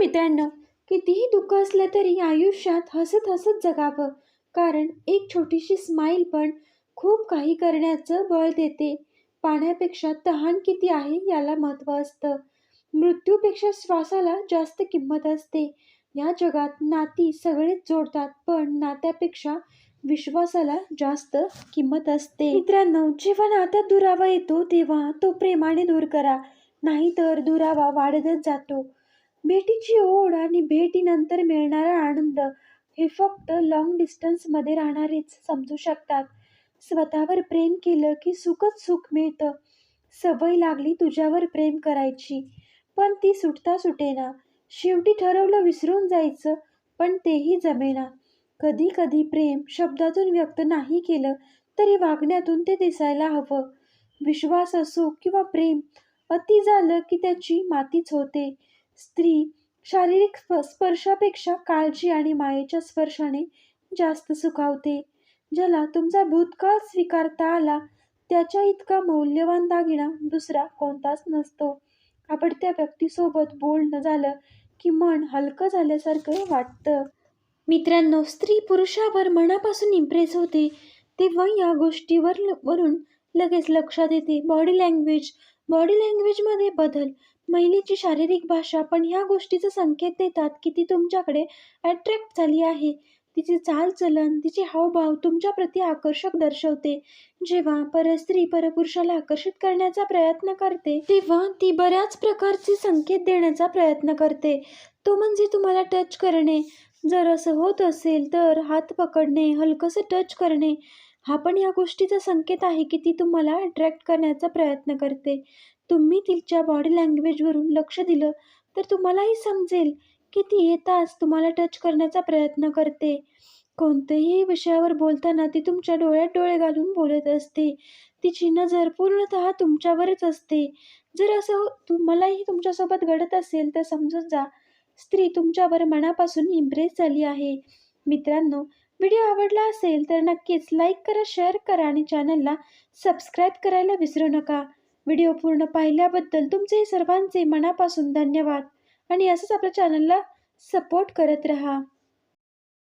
मित्रांनो कितीही दुःख असलं तरी आयुष्यात हसत हसत जगावं. कारण एक छोटीशी स्माईल पण खूप काही करण्याचं बळ देते. पाण्यापेक्षा तहान किती आहे याला महत्त्व असतं. मृत्यूपेक्षा श्वासाला जास्त किंमत असते. या जगात नाती सगळेच जोडतात पण नात्यापेक्षा विश्वासाला जास्त किंमत असते. मित्रांनो जेव्हा नात्यात दुरावा येतो तेव्हा तो प्रेमाने दूर करा. नाहीतर दुरावा वाढतच जातो. भेटीची ओढ आणि भेटीनंतर मिळणारा आनंद हे फक्त लॉंग डिस्टन्समध्ये राहणारेच समजू शकतात. स्वतःवर प्रेम केलं की सुखच सुख मिळतं. सवय लागली तुझ्यावर प्रेम करायची. पण ती सुटता सुटेना. शेवटी ठरवलं विसरून जायचं पण तेही जमेना. कधी कधी प्रेम शब्दातून व्यक्त नाही केलं तरी वागण्यातून ते दिसायला हवं. विश्वास असो किंवा प्रेम अति झालं की त्याची मातीच होते. स्त्री शारीरिक स्प- स्पर्शापेक्षा काळजी आणि मायेच्या स्पर्शाने जास्त सुखावते. ज्याला तुमचा भूतकाळ स्वीकारता आला त्याच्या इतका मौल्यवान दागिना दुसरा कोणताच नसतो. आपण त्या व्यक्तीसोबत बोलणं झालं की मन हलकं झाल्यासारखं वाटतं. मित्रांनो स्त्री पुरुषावर मनापासून इम्प्रेस होते तेव्हा या गोष्टीवर ल- वरून लगेच लक्षात येते. बॉडी लँग्वेज बॉडी लँग्वेजमध्ये बदल. महिलेची शारीरिक भाषा पण ह्या गोष्टीचा संकेत देतात की ती तुमच्याकडे अट्रॅक्ट झाली आहे. तिचे चालचलन तिचे हावभाव तुमच्याप्रती आकर्षक दर्शवते. जेव्हा परस्त्री परपुरुषाला आकर्षित करण्याचा प्रयत्न करते तेव्हा ती बऱ्याच प्रकारचे संकेत देण्याचा प्रयत्न करते. तो म्हणजे तुम्हाला टच करणे. जर असं होत असेल तर हात पकडणे हलकंसं टच करणे. हा पण या गोष्टीचा संकेत आहे की ती तुम्हाला अट्रॅक्ट करण्याचा प्रयत्न करते. तुम्ही तिच्या बॉडी लँग्वेजवरून लक्ष दिलं तर तुम्हालाही समजेल की ती येताच तुम्हाला टच करण्याचा प्रयत्न करते. कोणत्याही विषयावर बोलताना ती तुमच्या डोळ्यात डोळे घालून बोलत असते. तिची नजर पूर्णतः तुमच्यावरच असते. जर असं तुम्हालाही तुमच्यासोबत घडत असेल तर समजून जा स्त्री तुमच्यावर मनापासून इम्प्रेस झाली आहे. मित्रांनो व्हिडिओ आवडला असेल तर नक्कीच लाईक करा शेअर करा आणि चॅनलला सबस्क्राईब करायला विसरू नका. व्हिडिओ पूर्ण पाहिल्याबद्दल तुमचे सर्वांचे मनापासून धन्यवाद आणि असंच आपल्या चॅनलला सपोर्ट करत राहा.